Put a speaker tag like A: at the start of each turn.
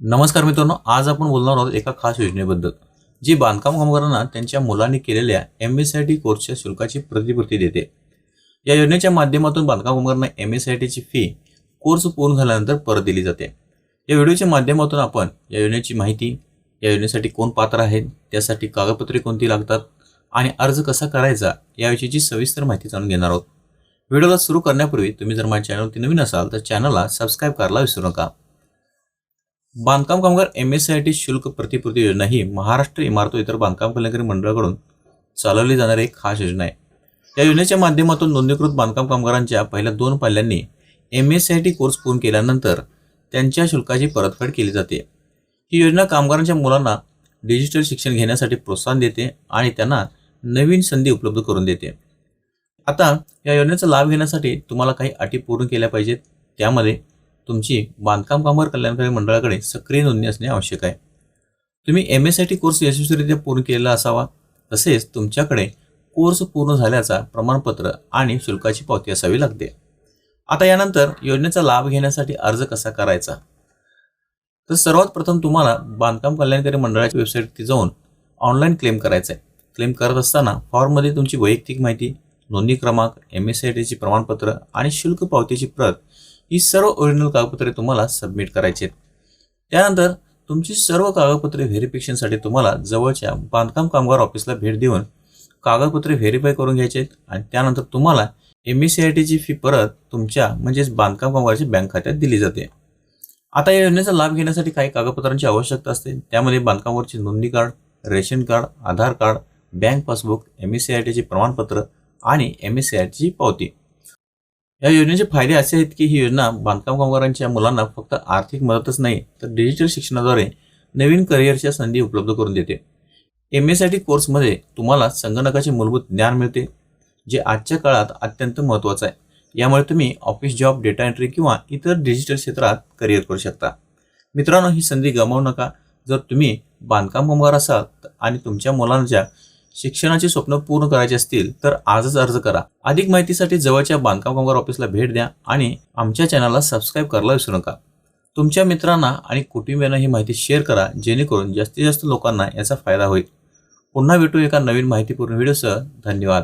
A: नमस्कार मित्रांनो आज आपण बोलणार आहोत एका खास योजनेबद्दल जी बांधकाम कामगारांना त्यांच्या मुलांनी केलेल्या एम एस आय टी कोर्सच्या शुल्काची प्रतिपूर्ती देते. या योजनेच्या माध्यमातून बांधकाम कामगारांना एम एस आय टीची फी कोर्स पूर्ण झाल्यानंतर परत दिली जाते. या व्हिडिओच्या माध्यमातून आपण या योजनेची माहिती या योजनेसाठी कोण पात्र आहेत त्यासाठी कागदपत्रे कोणती लागतात आणि अर्ज कसा करायचा याविषयीची सविस्तर माहिती जाणून घेणार आहोत. व्हिडिओला सुरू करण्यापूर्वी तुम्ही जर माझ्या चॅनलवरती नवीन असाल तर चॅनलला सबस्क्राईब करायला विसरू नका. बांधकाम कामगार एम एस आय टी शुल्क प्रतिपूर्ती योजना ही महाराष्ट्र इमारत इतर बांधकाम कल्याणकारी मंडळाकडून चालवली जाणारी एक खास योजना आहे. या योजनेच्या माध्यमातून नोंदणीकृत बांधकाम कामगारांच्या पहिल्या दोन पाल्यांनी M S I T course पूर्ण केल्यानंतर त्यांच्या शुल्काची परतफेड केली जाते. ही योजना कामगारांच्या मुलांना डिजिटल शिक्षण घेण्यासाठी प्रोत्साहन देते आणि त्यांना नवीन संधी उपलब्ध करून देते. आता या योजनेचा लाभ घेण्यासाठी तुम्हाला काही अटी पूर्ण केल्या पाहिजेत. त्यामध्ये तुमची बांधकाम कामगार कल्याणकारी मंडळाकडे सक्रिय नोंदणी असणे आवश्यक आहे. तुम्ही M S I T course यशस्वीरित्या पूर्ण केलेला असावा तसेच तुमच्याकडे कोर्स पूर्ण झाल्याचा प्रमाणपत्र आणि शुल्काची पावती असावी लागते. आता यानंतर योजनेचा लाभ घेण्यासाठी अर्ज कसा करायचा? तर सर्वात प्रथम तुम्हाला बांधकाम कल्याणकारी मंडळाच्या वेबसाईटवरती जाऊन ऑनलाईन क्लेम करायचं आहे. क्लेम करत असताना फॉर्ममध्ये तुमची वैयक्तिक माहिती नोंदणी क्रमांक एम एस आय टीची प्रमाणपत्र आणि शुल्क पावतीची प्रत ही सर्व ओरिजिनल कागदपत्रे तुम्हाला सबमिट करायची आहेत. त्यानंतर तुमची सर्व कागदपत्रे व्हेरिफिकेशनसाठी तुम्हाला जवळच्या बांधकाम कामगार ऑफिसला भेट देऊन कागदपत्रे व्हेरीफाय करून घ्यायचे आहेत आणि त्यानंतर तुम्हाला एम एस सी आय टीची फी परत तुमच्या म्हणजेच बांधकाम कामगाराच्या बँक खात्यात दिली जाते. आता या योजनेचा लाभ घेण्यासाठी काही कागदपत्रांची आवश्यकता असते. त्यामध्ये बांधकामावरची नोंदणी card ration card Aadhaar card bank passbook M S C I टीचे प्रमाणपत्र आणि एम एस सी आय टीची पावती. या योजनेचे फायदे असे आहेत की ही योजना बांधकाम कामगारांच्या मुलांना फक्त आर्थिक मदतच नाही तर डिजिटल शिक्षणाद्वारे नवीन करिअरच्या संधी उपलब्ध करून देते. एम एस आय टी कोर्समध्ये तुम्हाला संगणकाचे मूलभूत ज्ञान मिळते जे आजच्या काळात अत्यंत महत्त्वाचं आहे. यामुळे तुम्ही ऑफिस जॉब डेटा एंट्री किंवा इतर डिजिटल क्षेत्रात करिअर करू शकता. मित्रांनो ही संधी गमावू नका. जर तुम्ही बांधकाम कामगार असाल आणि तुमच्या मुलांच्या शिक्षणाची स्वप्न पूर्ण करायची असतील तर आजच अर्ज करा. अधिक माहितीसाठी जवळच्या बांधकाम कामगार ऑफिसला भेट द्या आणि आमच्या चॅनलला सबस्क्राईब करायला विसरू नका. तुमच्या मित्रांना आणि कुटुंबियांना ही माहिती शेअर करा जेणेकरून जास्तीत जास्त लोकांना याचा फायदा होईल. पुन्हा भेटू एका नवीन माहितीपूर्ण व्हिडिओसह. धन्यवाद.